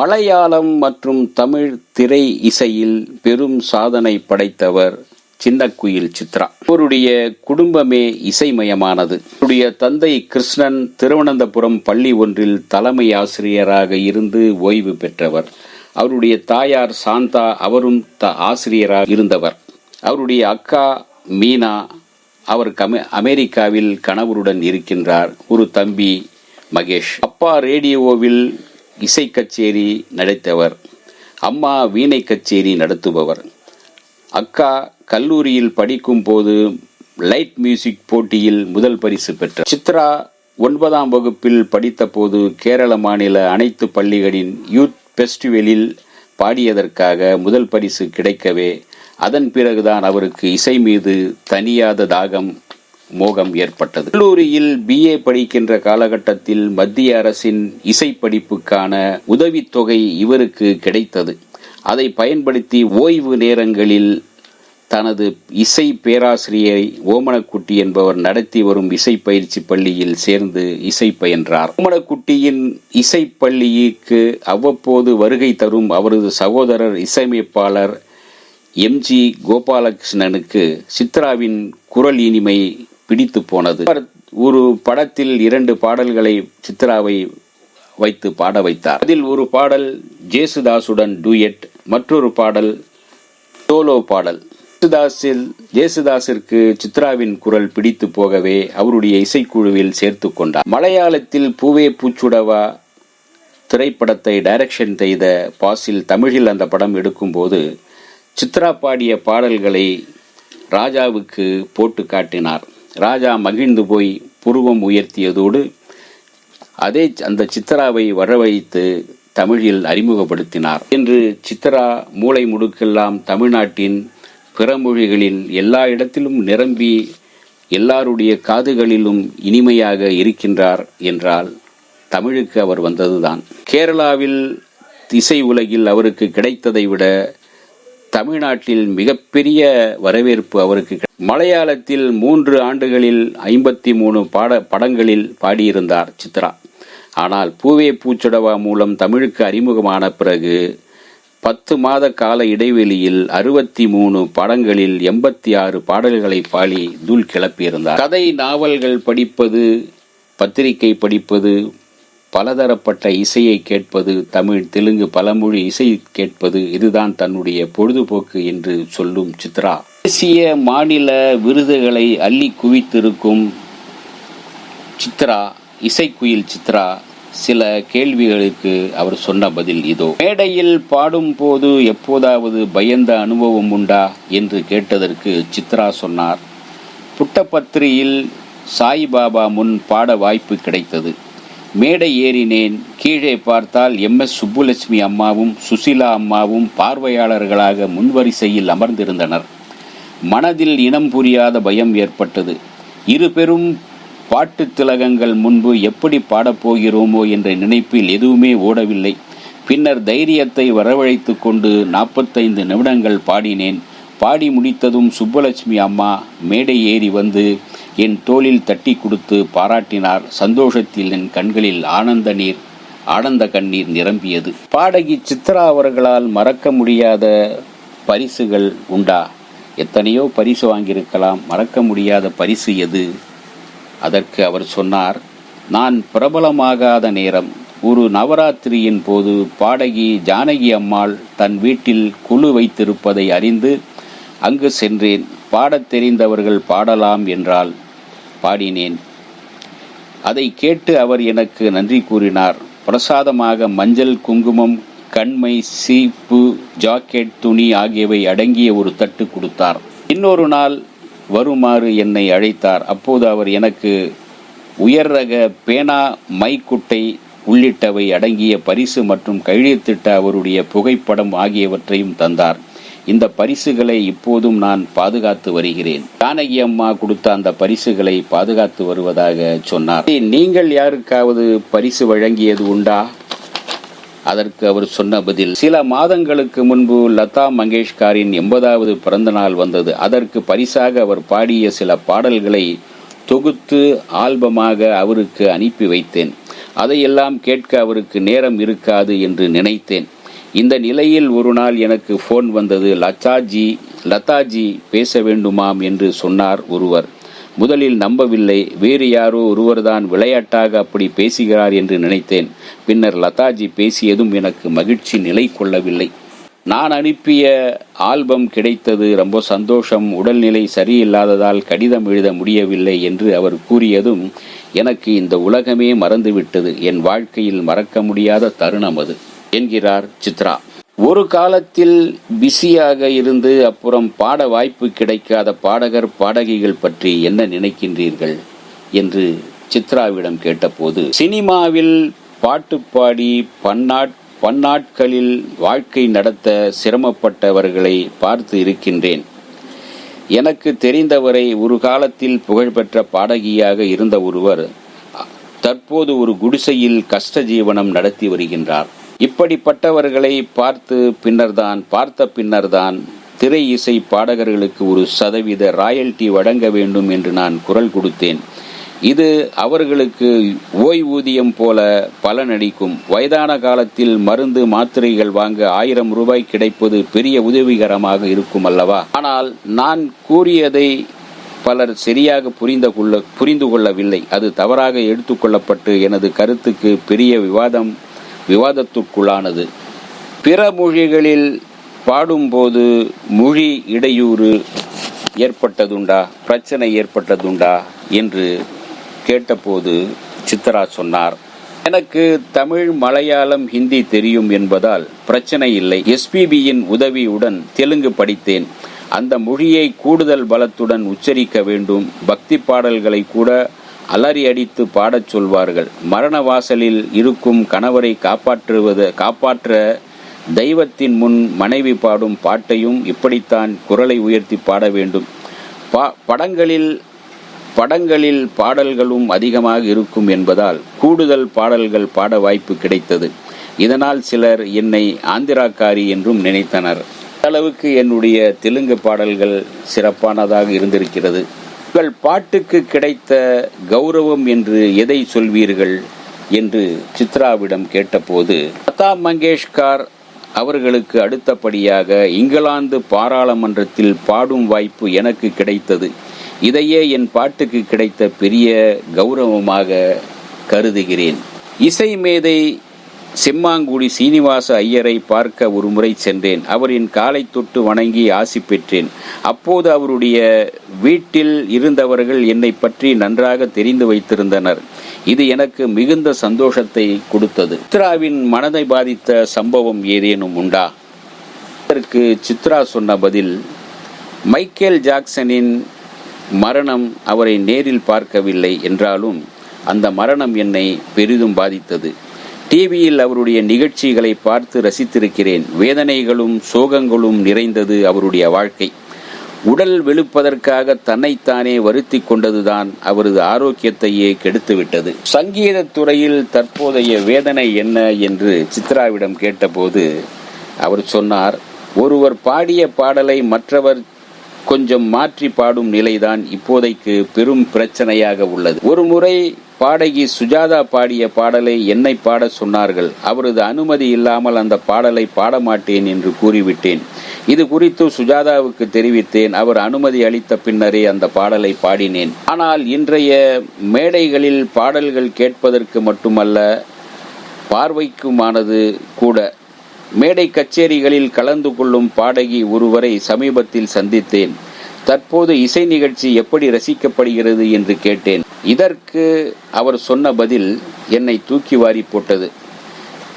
மலையாளம் மற்றும் தமிழ் திரை இசையில் பெரும் சாதனை படைத்தவர் சின்னக்குயில் சித்ரா. அவருடைய குடும்பமே இசைமயமானது. அவருடைய தந்தை கிருஷ்ணன் திருவனந்தபுரம் பள்ளி ஒன்றில் தலைமை ஆசிரியராக இருந்து ஓய்வு பெற்றவர். அவருடைய தாயார் சாந்தா அவரும் த ஆசிரியராக இருந்தவர். அவருடைய அக்கா மீனா அவர் கம அமெரிக்காவில் கணவருடன் இருக்கின்றார். ஒரு தம்பி மகேஷ். அப்பா ரேடியோவில் இசை கச்சேரி நடத்தவர். அம்மா வீணை கச்சேரி நடத்துபவர். அக்கா கல்லூரியில் படிக்கும் போது லைட் மியூசிக் போட்டியில் முதல் பரிசு பெற்றார். சித்ரா ஒன்பதாம் வகுப்பில் படித்தபோது கேரள மாநில அனைத்து பள்ளிகளின் யூத் ஃபெஸ்டிவலில் பாடியதற்காக முதல் பரிசு கிடைக்கவே அதன் பிறகுதான் அவருக்கு இசை மீது தனியாத தாகம் மோகம் ஏற்பட்டது. கல்லூரியில் பிஏ படிக்கின்ற காலகட்டத்தில் மத்திய அரசின் இசை படிப்புக்கான உதவித்தொகை இவருக்கு கிடைத்தது. அதை பயன்படுத்தி ஓய்வு நேரங்களில் தனது இசை பேராசிரியரை ஓமனக்குட்டி என்பவர் நடத்தி வரும் இசை பயிற்சி பள்ளியில் சேர்ந்து இசை பயின்றார். ஓமனக்குட்டியின் இசை பள்ளிக்கு அவ்வப்போது வருகை தரும் அவரது சகோதரர் இசையமைப்பாளர் எம்ஜி கோபாலகிருஷ்ணனுக்கு சித்ராவின் குரல் இனிமை பிடித்து போனது. ஒரு படத்தில் இரண்டு பாடல்களை சித்ராவை வைத்து பாட வைத்தார். அதில் ஒரு பாடல் ஜேசுதாசுடன் டூயட் மற்றொரு பாடல் சோலோ பாடல். ஜேசுதாஸில் ஜேசுதாஸிற்கு சித்ராவின் குரல் பிடித்து போகவே அவருடைய இசைக்குழுவில் சேர்த்து கொண்டார். மலையாளத்தில் பூவே பூச்சுடவா திரைப்படத்தை டைரக்ஷன் செய்த பாசில் தமிழில் அந்த படம் எடுக்கும்போது சித்ரா பாடிய பாடல்களை ராஜாவுக்கு போட்டு காட்டினார். ராஜா மகிழ்ந்து போய் புருவம் உயர்த்தியதோடு அதே அந்த சித்தராவை வரவழைத்து தமிழில் அறிமுகப்படுத்தினார். என்று சித்ரா மூளை முடுக்கெல்லாம் தமிழ்நாட்டின் பிற மொழிகளில் எல்லா இடத்திலும் நிரம்பி எல்லாருடைய காதுகளிலும் இனிமையாக இருக்கின்றார் என்றால் தமிழுக்கு அவர் வந்ததுதான். கேரளாவில் இசை உலகில் அவருக்கு கிடைத்ததை விட தமிழ்நாட்டில் மிகப்பெரிய வரவேற்பு அவருக்கு மலையாளத்தில் மூன்று ஆண்டுகளில் ஐம்பத்தி மூணு பாட படங்களில் பாடியிருந்தார் சித்ரா. ஆனால் பூவே பூச்சடவா மூலம் தமிழுக்கு அறிமுகமான பிறகு பத்து மாத கால இடைவெளியில் அறுபத்தி மூணு படங்களில் எண்பத்தி ஆறு பாடல்களை பாடி தூள் கிளப்பியிருந்தார். கதை நாவல்கள் படிப்பது பத்திரிகை படிப்பது பலதரப்பட்ட இசையை கேட்பது தமிழ் தெலுங்கு பலமொழி இசை கேட்பது இதுதான் தன்னுடைய பொழுதுபோக்கு என்று சொல்லும் சித்ரா. தேசிய மாநில விருதுகளை அள்ளி குவித்திருக்கும் சித்ரா இசைக்குயில் சித்ரா சில கேள்விகளுக்கு அவர் சொன்ன பதில் இதோ. மேடையில் பாடும் போது எப்போதாவது பயந்த அனுபவம் உண்டா என்று கேட்டதற்கு சித்ரா சொன்னார். புட்டபத்திரியில் சாய்பாபா முன் பாட வாய்ப்பு கிடைத்தது. மேடை ஏறினேன். கீழே பார்த்தால் எம். எஸ். சுப்புலட்சுமி அம்மாவும் சுசிலா அம்மாவும் பார்வையாளர்களாக முன்வரிசையில் அமர்ந்திருந்தனர். மனதில் இனம் புரியாத பயம் ஏற்பட்டது. இரு பெரும் பாட்டு திலகங்கள் முன்பு எப்படி பாடப்போகிறோமோ என்ற நினைப்பில் எதுவுமே ஓடவில்லை. பின்னர் தைரியத்தை வரவழைத்து கொண்டு நாற்பத்தைந்து நிமிடங்கள் பாடினேன். பாடி முடித்ததும் சுப்பலட்சுமி அம்மா மேடை ஏறி வந்து என் தோளில் தட்டி கொடுத்து பாராட்டினார். சந்தோஷத்தில் என் கண்களில் ஆனந்த நீர் ஆனந்த கண்ணீர் நிரம்பியது. பாடகி சித்ரா அவர்களால் மறக்க முடியாத பரிசுகள் உண்டா? எத்தனையோ பரிசு வாங்கியிருக்கலாம். மறக்க முடியாத பரிசு எது? அதற்கு அவர் சொன்னார் நான் பிரபலமாகாத நேரம். ஒரு நவராத்திரியின் போது பாடகி ஜானகி அம்மாள் தன் வீட்டில் குழு வைத்திருப்பதை அறிந்து அங்கு சென்றேன். பாடத் தெரிந்தவர்கள் பாடலாம் என்றால் பாடினேன். அதை கேட்டு அவர் எனக்கு நன்றி கூறினார். பிரசாதமாக மஞ்சள் குங்குமம் கண்மை சீப்பு ஜாக்கெட் துணி ஆகியவை அடங்கிய ஒரு தட்டு கொடுத்தார். இன்னொரு நாள் வருமாறு என்னை அழைத்தார். அப்போது அவர் எனக்கு உயர் ரக பேனா மைக்குட்டை உள்ளிட்டவை அடங்கிய பரிசு மற்றும் கையெழுத்திட்ட அவருடைய புகைப்படம் ஆகியவற்றையும் தந்தார். இந்த பரிசுகளை இப்போதும் நான் பாதுகாத்து வருகிறேன். ஜானகி அம்மா கொடுத்த அந்த பரிசுகளை பாதுகாத்து வருவதாக சொன்னார். நீங்கள் யாருக்காவது பரிசு வழங்கியது உண்டா? அதற்கு அவர் சொன்ன பதில் சில மாதங்களுக்கு முன்பு லதா மங்கேஷ்காரின் எண்பதாவது பிறந்த நாள் வந்தது. அதற்கு பரிசாக அவர் பாடிய சில பாடல்களை தொகுத்து ஆல்பமாக அவருக்கு அனுப்பி வைத்தேன். அதையெல்லாம் கேட்க அவருக்கு நேரம் இருக்காது என்று நினைத்தேன். இந்த நிலையில் ஒரு நாள் எனக்கு ஃபோன் வந்தது. லச்சாஜி லதாஜி பேச வேண்டுமாம் என்று சொன்னார் ஒருவர். முதலில் நம்பவில்லை. வேறு யாரோ ஒருவர்தான் விளையாட்டாக அப்படி பேசுகிறார் என்று நினைத்தேன். பின்னர் லதாஜி பேசியதும் எனக்கு மகிழ்ச்சி நிலை கொள்ளவில்லை. நான் அனுப்பிய ஆல்பம் கிடைத்தது. ரொம்ப சந்தோஷம். உடல்நிலை சரியில்லாததால் கடிதம் எழுத முடியவில்லை என்று அவர் கூறியதும் எனக்கு இந்த உலகமே மறந்துவிட்டது. என் வாழ்க்கையில் மறக்க முடியாத தருணம் அது. என்கிறார் சித்ரா. ஒரு காலத்தில் பிஸியாக இருந்து அப்புறம் பாட வாய்ப்பு கிடைக்காத பாடகர் பாடகிகள் பற்றி என்ன நினைக்கின்றீர்கள்? என்று சித்ராவிடம் கேட்டபோது சினிமாவில் பாட்டு பாடி பன்னாட் பன்னாட்களில் வாழ்க்கை நடத்த சிரமப்பட்டவர்களை பார்த்து இருக்கின்றேன். எனக்கு தெரிந்தவரை ஒரு காலத்தில் புகழ்பெற்ற பாடகியாக இருந்த ஒருவர் தற்போது ஒரு குடிசையில் கஷ்ட ஜீவனம் நடத்தி வருகின்றார். இப்படிப்பட்டவர்களை பார்த்து பின்னர்தான் பார்த்த பின்னர்தான் திரை இசை பாடகர்களுக்கு ஒரு சதவீத ராயல்டி வழங்க வேண்டும் என்று நான் குரல் கொடுத்தேன். இது அவர்களுக்கு ஓய்வூதியம் போல பலனளிக்கும். வயதான காலத்தில் மருந்து மாத்திரைகள் வாங்க ஆயிரம் ரூபாய் கிடைப்பது பெரிய உதவிகரமாக இருக்கும் அல்லவா? ஆனால் நான் கூறியதை பலர் சரியாக புரிந்து கொள்ள புரிந்து கொள்ளவில்லை. அது தவறாக எடுத்துக்கொள்ளப்பட்டு எனது கருத்துக்கு பெரிய விவாதம் விவாதத்துக்குள்ளானது. பிற மொழிகளில் பாடும்போது மொழி இடையூறு ஏற்பட்டதுண்டா? பிரச்சனை ஏற்பட்டதுண்டா? என்று கேட்டபோது சித்ரா சொன்னார். எனக்கு தமிழ் மலையாளம் ஹிந்தி தெரியும் என்பதால் பிரச்சனை இல்லை. எஸ்பிபியின் உதவியுடன் தெலுங்கு படித்தேன். அந்த மொழியை கூடுதல் பலத்துடன் உச்சரிக்க வேண்டும். பக்தி பாடல்களை கூட அலறி அடித்து பாடச் சொல்வார்கள். மரண வாசலில் இருக்கும் கணவரை காப்பாற்றுவது காப்பாற்ற தெய்வத்தின் முன் மனைவி பாடும் பாட்டையும் இப்படித்தான் குரலை உயர்த்தி பாட வேண்டும். பா படங்களில் படங்களில் பாடல்களும் அதிகமாக இருக்கும் என்பதால் கூடுதல் பாடல்கள் பாட வாய்ப்பு கிடைத்தது. இதனால் சிலர் என்னை ஆந்திராக்காரி என்றும் நினைத்தனர். அளவுக்கு என்னுடைய தெலுங்கு பாடல்கள் சிறப்பானதாக இருந்திருக்கிறது. உங்கள் பாட்டுக்கு கிடைத்த கௌரவம் என்று எதை சொல்வீர்கள்? என்று சித்ராவிடம் கேட்டபோது லதா மங்கேஷ்கார் அவர்களுக்கு அடுத்தபடியாக இங்கிலாந்து பாராளுமன்றத்தில் பாடும் வாய்ப்பு எனக்கு கிடைத்தது. இதையே என் பாட்டுக்கு கிடைத்த பெரிய கௌரவமாக கருதுகிறேன். இசை மேதை செம்மாங்குடி சீனிவாச ஐயரை பார்க்க ஒருமுறை சென்றேன். அவரின் காலை தொட்டு வணங்கி ஆசி பெற்றேன். அப்போது அவருடைய வீட்டில் இருந்தவர்கள் என்னை பற்றி நன்றாக தெரிந்து வைத்திருந்தனர். இது எனக்கு மிகுந்த சந்தோஷத்தை கொடுத்தது. சித்ராவின் மனதை பாதித்த சம்பவம் ஏதேனும் உண்டா? அதற்கு சித்ரா சொன்ன பதில் மைக்கேல் ஜாக்சனின் மரணம் அவரை நேரில் பார்க்கவில்லை என்றாலும் அந்த மரணம் என்னை பெரிதும் பாதித்தது. டிவியில் அவருடைய நிகழ்ச்சிகளை பார்த்து ரசித்திருக்கிறேன். வேதனைகளும் சோகங்களும் நிறைந்தது அவருடைய வாழ்க்கை. உடல் வெளுப்பதற்காக தன்னைத்தானே வருத்தி கொண்டதுதான் அவரது ஆரோக்கியத்தையே கெடுத்துவிட்டது. சங்கீத துறையில் தற்போதைய வேதனை என்ன என்று சித்ராவிடம் கேட்டபோது அவர் சொன்னார் ஒருவர் பாடிய பாடலை மற்றவர் கொஞ்சம் மாற்றி பாடும் நிலைதான் இப்போதைக்கு பெரும் பிரச்சனையாக உள்ளது. ஒரு முறை பாடகி சுஜாதா பாடிய பாடலை என்னை பாட சொன்னார்கள். அவரது அனுமதி இல்லாமல் அந்த பாடலை பாட மாட்டேன் என்று கூறிவிட்டேன். இது குறித்து சுஜாதாவுக்கு தெரிவித்தேன். அவர் அனுமதி அளித்த பின்னரே அந்த பாடலை பாடினேன். ஆனால் இன்றைய மேடைகளில் பாடல்கள் கேட்பதற்கு மட்டுமல்ல பார்வைக்குமானது கூட. மேடை கச்சேரிகளில் கலந்து கொள்ளும் பாடகி ஒருவரை சமீபத்தில் சந்தித்தேன். தற்போது இசை நிகழ்ச்சி எப்படி ரசிக்கப்படுகிறது என்று கேட்டேன். இதற்கு அவர் சொன்ன பதில் என்னை தூக்கி வாரி போட்டது.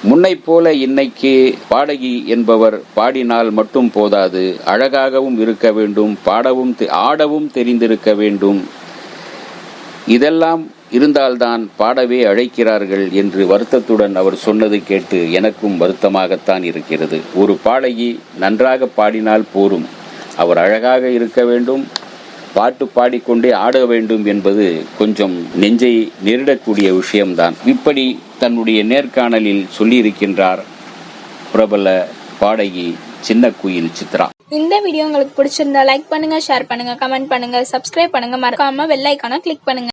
முன்னை போல இன்னைக்கு பாடகி என்பவர் பாடினால் மட்டும் போதாது அழகாகவும் இருக்க வேண்டும் பாடவும் ஆடவும் தெரிந்திருக்க வேண்டும். இதெல்லாம் இருந்தால்தான் பாடவே அழைக்கிறார்கள் என்று வருத்தத்துடன் அவர் சொன்னது கேட்டு எனக்கும் வருத்தமாகத்தான் இருக்கிறது. ஒரு பாடகி நன்றாக பாடினால் போரும். அவர் அழகாக இருக்க வேண்டும். பாட்டு பாடிக்கொண்டே ஆட வேண்டும் என்பது கொஞ்சம் நெஞ்சை நெருடக்கூடிய விஷயம்தான். இப்படி தன்னுடைய நேர்காணலில் சொல்லியிருக்கின்றார் பிரபல பாடகி சின்ன குயில் சித்ரா. இந்த வீடியோ உங்களுக்கு பிடிச்சிருந்தா லைக் பண்ணுங்க ஷேர் பண்ணுங்க கமெண்ட் பண்ணுங்க சப்ஸ்கிரைப் பண்ணுங்க. மறக்காம வெள்ளைக்கான கிளிக் பண்ணுங்க.